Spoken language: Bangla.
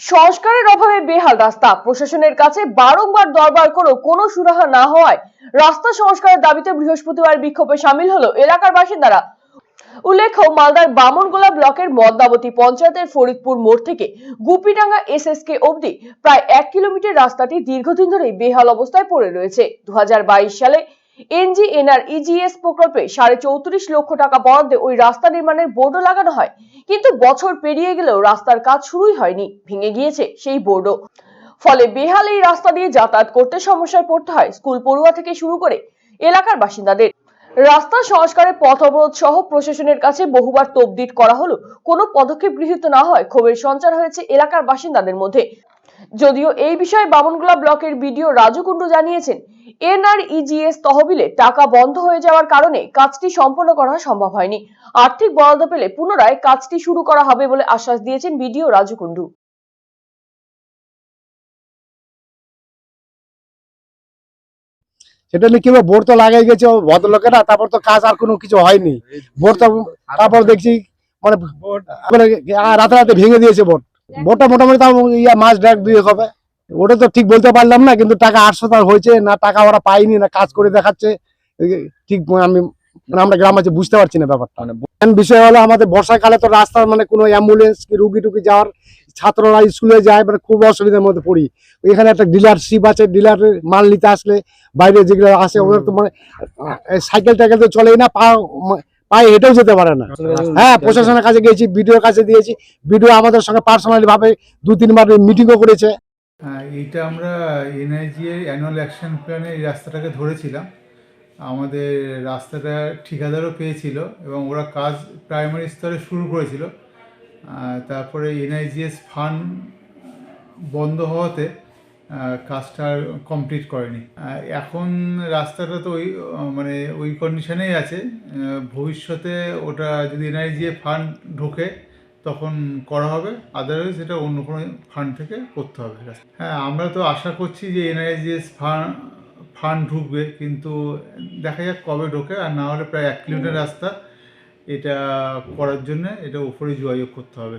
সংস্কারের অভাবে বেহাল রাস্তা। প্রশাসনের কাছে বারংবার দরবার করেও কোনো সুরাহা না হওয়ায় রাস্তা সংস্কারের দাবিতে বৃহস্পতিবার বিক্ষোভে সামিল হলো এলাকার বাসিন্দারা। উল্লেখ্য, মালদার বামনগোলা ব্লকের মদনাবতী পঞ্চায়েতের ফরিদপুর মোড় থেকে গুপিডাঙ্গা এসএসকে অবধি প্রায় এক কিলোমিটার রাস্তাটি দীর্ঘদিন ধরে বেহাল অবস্থায় পড়ে রয়েছে। দু হাজার বাইশ সালে এনজিএনআর ইজিএস প্রকল্পে সাড়ে চৌত্রিশ লক্ষ টাকা বরাদ্দে ওই রাস্তা নির্মাণের বোর্ডও লাগানো হয়। কিন্তু বছর পেরিয়ে গেলেও রাস্তার কাজ শুরুই হয়নি, ভেঙে গিয়েছে সেই বোর্ডও। ফলে বেহাল এই রাস্তা দিয়ে যাতায়াত করতে সমস্যায় পড়তে হয় স্কুল পড়ুয়া থেকে শুরু করে এলাকার বাসিন্দাদের। রাস্তা সংস্কারে পথ অবরোধ সহ প্রশাসনের কাছে বহুবার তোপদিট করা হলো কোনো পদক্ষেপ গৃহীত না হয় ক্ষোভের সঞ্চার হয়েছে এলাকার বাসিন্দাদের মধ্যে। যদিও এই বিষয়ে বামনগোলা ব্লকের বিডিও রাজু কুণ্ডু জানিয়েছেন এনআরইজিএস তহবিলে টাকা বন্ধ হয়ে যাওয়ার কারণে কাজটি সম্পন্ন করা সম্ভব হয়নি। আর্থিক বরাদ্দ পেলে পুনরায় কাজটি শুরু করা হবে বলে আশ্বাস দিয়েছেন বিডিও রাজু কুণ্ডু। সেটা নিয়ে কি হবে, বোর্ড তো লাগাই গেছে ভদ্রলোকেরা তারপর তো কাজ আর কোনো কিছু হয়নি। বোর্ড তো তারপর দেখছি মানে মানে আহ, রাতে রাতে ভেঙে দিয়েছে বোর্ড। বোর্ডটা মোটামুটি তাও ইয়া মাস ডেক দুই হবে। ওটা তো ঠিক বলতে পারলাম না কিন্তু টাকা আটশো তার হয়েছে না টাকা ওরা পাইনি না কাজ করে দেখাচ্ছে। ঠিক আমি মানে আমরা গ্রাম আছে বুঝতে পারছি না ব্যাপারটা। মেন বিষয় হলো আমাদের বর্ষাকালে তো রাস্তার মানে কোনো অ্যাম্বুলেন্স কি রুগী টুকি যাওয়ার ছাত্ররা স্কুলে যায় মানে খুব অসুবিধার মধ্যে পড়ি। এখানে একটা ডিলারশিপ আছে ডিলার মাল নিতে আসলে বাইরে যেগুলো আসে ওদের তো মানে সাইকেল টাইকেল তো চলেই না পা পায়ে হেঁটেও যেতে পারে না। হ্যাঁ প্রশাসনের কাছে গিয়েছি বিডিওর কাছে দিয়েছি বিডিও আমাদের সঙ্গে পার্সোনালি ভাবে দু তিনবার মিটিংও করেছে। এইটা আমরা এনআইজি এর অ্যানুয়াল অ্যাকশন প্ল্যানে এই রাস্তাটাকে ধরেছিলাম। আমাদের রাস্তাটা ঠিকাদারও পেয়েছিল এবং ওরা কাজ প্রাইমারি স্তরে শুরু করেছিল। তারপরে এনআইজিএস ফান্ড বন্ধ হওয়াতে কাজটা কমপ্লিট করেনি। এখন রাস্তাটা তো ওই মানে ওই কন্ডিশনেই আছে। ভবিষ্যতে ওটা যদি এনআইজিএ ফান্ড ঢোকে তখন করা হবে আদারওয়াইজ এটা অন্য কোনো ফান্ড থেকে করতে হবে হ্যাঁ আমরা তো আশা করছি যে এনআইজিএস ফান্ড ফান্ড ঢুকবে কিন্তু দেখা যাক কবে ঢোকে আর না হলে প্রায় এক কিলোমিটার রাস্তা এটা করার জন্য এটা উপরে যোগাযোগ করতে হবে।